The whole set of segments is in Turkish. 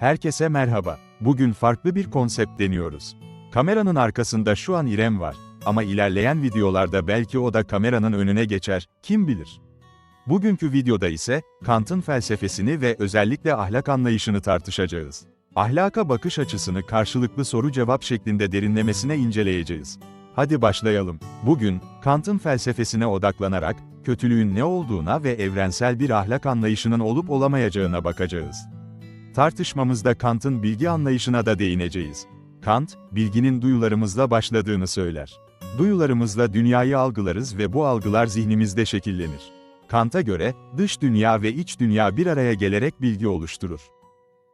Herkese merhaba. Bugün farklı bir konsept deniyoruz. Kameranın arkasında şu an İrem var. Ama ilerleyen videolarda belki o da kameranın önüne geçer, kim bilir. Bugünkü videoda ise Kant'ın felsefesini ve özellikle ahlak anlayışını tartışacağız. Ahlaka bakış açısını karşılıklı soru-cevap şeklinde derinlemesine inceleyeceğiz. Hadi başlayalım. Bugün Kant'ın felsefesine odaklanarak kötülüğün ne olduğuna ve evrensel bir ahlak anlayışının olup olamayacağına bakacağız. Tartışmamızda Kant'ın bilgi anlayışına da değineceğiz. Kant, bilginin duyularımızla başladığını söyler. Duyularımızla dünyayı algılarız ve bu algılar zihnimizde şekillenir. Kant'a göre, dış dünya ve iç dünya bir araya gelerek bilgi oluşturur.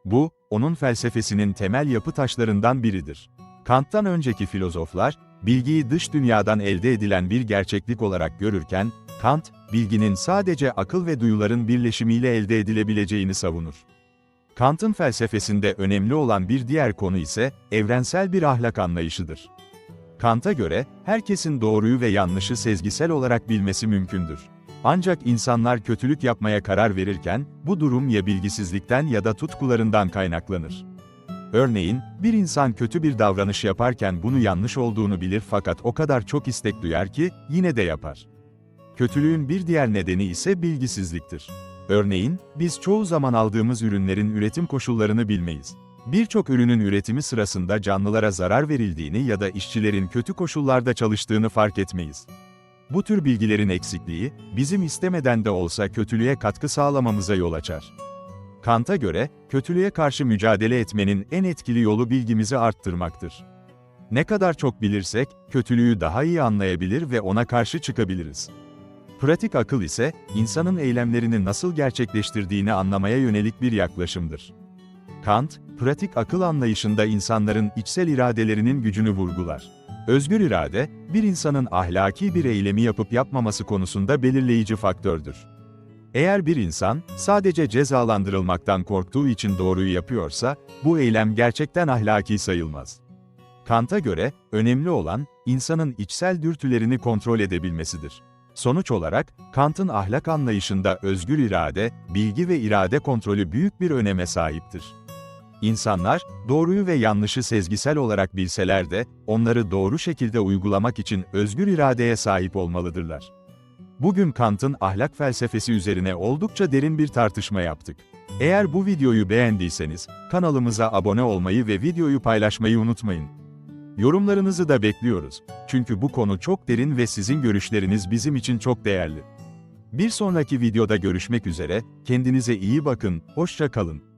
Bu, onun felsefesinin temel yapı taşlarından biridir. Kant'tan önceki filozoflar, bilgiyi dış dünyadan elde edilen bir gerçeklik olarak görürken, Kant, bilginin sadece akıl ve duyuların birleşimiyle elde edilebileceğini savunur. Kant'ın felsefesinde önemli olan bir diğer konu ise evrensel bir ahlak anlayışıdır. Kant'a göre herkesin doğruyu ve yanlışı sezgisel olarak bilmesi mümkündür. Ancak insanlar kötülük yapmaya karar verirken bu durum ya bilgisizlikten ya da tutkularından kaynaklanır. Örneğin, bir insan kötü bir davranış yaparken bunu yanlış olduğunu bilir fakat o kadar çok istek duyar ki yine de yapar. Kötülüğün bir diğer nedeni ise bilgisizliktir. Örneğin, biz çoğu zaman aldığımız ürünlerin üretim koşullarını bilmeyiz. Birçok ürünün üretimi sırasında canlılara zarar verildiğini ya da işçilerin kötü koşullarda çalıştığını fark etmeyiz. Bu tür bilgilerin eksikliği, bizim istemeden de olsa kötülüğe katkı sağlamamıza yol açar. Kant'a göre, kötülüğe karşı mücadele etmenin en etkili yolu bilgimizi arttırmaktır. Ne kadar çok bilirsek, kötülüğü daha iyi anlayabilir ve ona karşı çıkabiliriz. Pratik akıl ise, insanın eylemlerini nasıl gerçekleştirdiğini anlamaya yönelik bir yaklaşımdır. Kant, pratik akıl anlayışında insanların içsel iradelerinin gücünü vurgular. Özgür irade, bir insanın ahlaki bir eylemi yapıp yapmaması konusunda belirleyici faktördür. Eğer bir insan, sadece cezalandırılmaktan korktuğu için doğruyu yapıyorsa, bu eylem gerçekten ahlaki sayılmaz. Kant'a göre, önemli olan, insanın içsel dürtülerini kontrol edebilmesidir. Sonuç olarak, Kant'ın ahlak anlayışında özgür irade, bilgi ve irade kontrolü büyük bir öneme sahiptir. İnsanlar, doğruyu ve yanlışı sezgisel olarak bilseler de, onları doğru şekilde uygulamak için özgür iradeye sahip olmalıdırlar. Bugün Kant'ın ahlak felsefesi üzerine oldukça derin bir tartışma yaptık. Eğer bu videoyu beğendiyseniz, kanalımıza abone olmayı ve videoyu paylaşmayı unutmayın. Yorumlarınızı da bekliyoruz. Çünkü bu konu çok derin ve sizin görüşleriniz bizim için çok değerli. Bir sonraki videoda görüşmek üzere, kendinize iyi bakın, hoşça kalın.